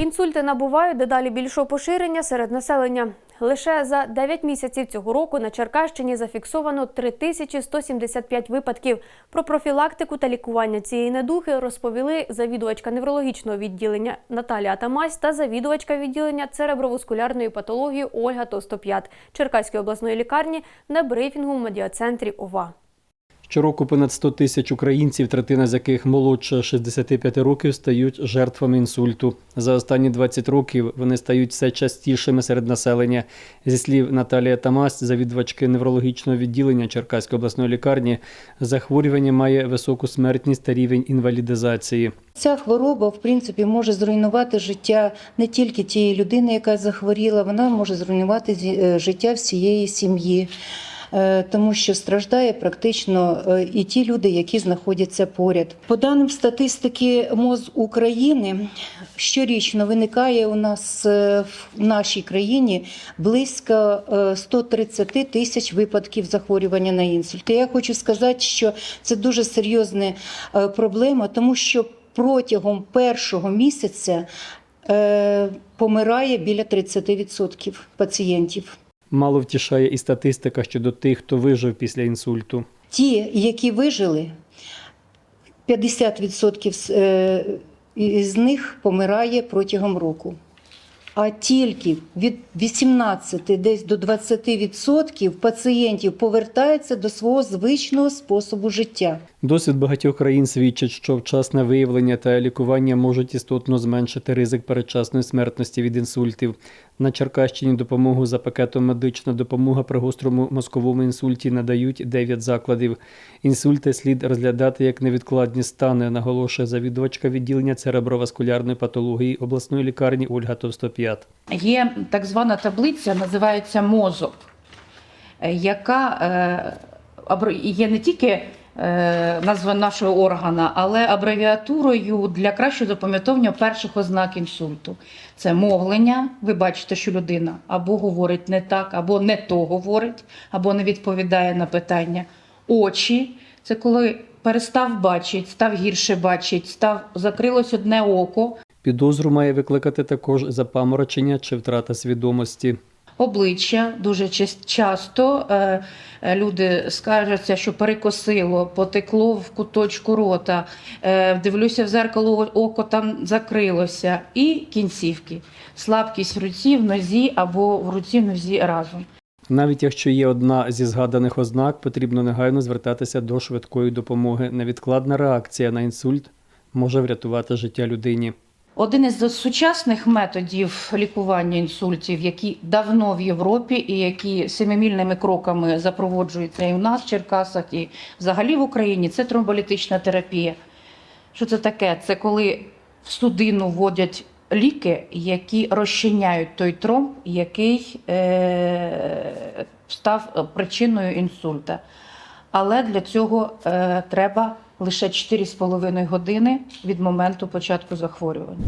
Інсульти набувають дедалі більшого поширення серед населення. Лише за 9 місяців цього року на Черкащині зафіксовано 3175 випадків. Про профілактику та лікування цієї недухи розповіли завідувачка неврологічного відділення Наталія Тамась та завідувачка відділення цереброваскулярної патології Ольга Товстоп'ят Черкаської обласної лікарні на брифінгу в медіацентрі ОВА. Щороку понад 100 тисяч українців, третина з яких молодше 65 років, стають жертвами інсульту. За останні 20 років вони стають все частішими серед населення. Зі слів Наталія Тамас, завідувачки неврологічного відділення Черкаської обласної лікарні, захворювання має високу смертність та рівень інвалідизації. Ця хвороба, в принципі, може зруйнувати життя не тільки тієї людини, яка захворіла, вона може зруйнувати е, життя всієї сім'ї. Е, Тому що страждає практично е, і ті люди, які знаходяться поряд. По даним статистики МОЗ України, щорічно виникає у нас е, в нашій країні близько е, 130 тисяч випадків захворювання на інсульт. Я хочу сказати, що це дуже серйозна проблема, тому що протягом першого місяця помирає біля 30% пацієнтів. Мало втішає і статистика щодо тих, хто вижив після інсульту. Ті, які вижили, 50% з, е, них помирає протягом року. А тільки від 18 десь до 20% пацієнтів повертаються до свого звичного способу життя. Досвід багатьох країн свідчить, що вчасне виявлення та лікування можуть істотно зменшити ризик передчасної смертності від інсультів. На Черкащині допомогу за пакетом медична допомога при гострому мозковому інсульті надають 9 закладів. Інсульти слід розглядати як невідкладні стани, наголошує завідувачка відділення цереброваскулярної патології обласної лікарні Ольга Товстоп'ят. Є так звана таблиця, називається мозок, е, яка е, є не тільки е, назва нашого органа, але абревіатурою для кращого запам'ятовування перших ознак інсульту. Це мовлення. Ви бачите, що людина або говорить не так, або не то говорить, або не відповідає на питання. Очі це коли перестав бачити, став гірше бачити, став закрилось одне око. Підозру має викликати також запаморочення чи втрата свідомості. обличчя. Дуже часто е, е, люди скаржаться, що перекосило, потекло в куточку рота, е, дивлюся в зеркало, око там закрилося, і кінцівки. Слабкість в руці, в нозі або в руці, в нозі разом. Навіть якщо є одна зі згаданих ознак, потрібно негайно звертатися до швидкої допомоги. Невідкладна реакція на інсульт може врятувати життя людині. Один із сучасних методів лікування інсультів, які давно в Європі і які семимільними кроками запроводжуються і у нас в Черкасах, і взагалі в Україні, це тромболітична терапія. Що це таке? Це коли в судину вводять ліки, які розчиняють той тромб, який е- став причиною інсульта. Але для цього е- треба лише 4,5 години від моменту початку захворювання.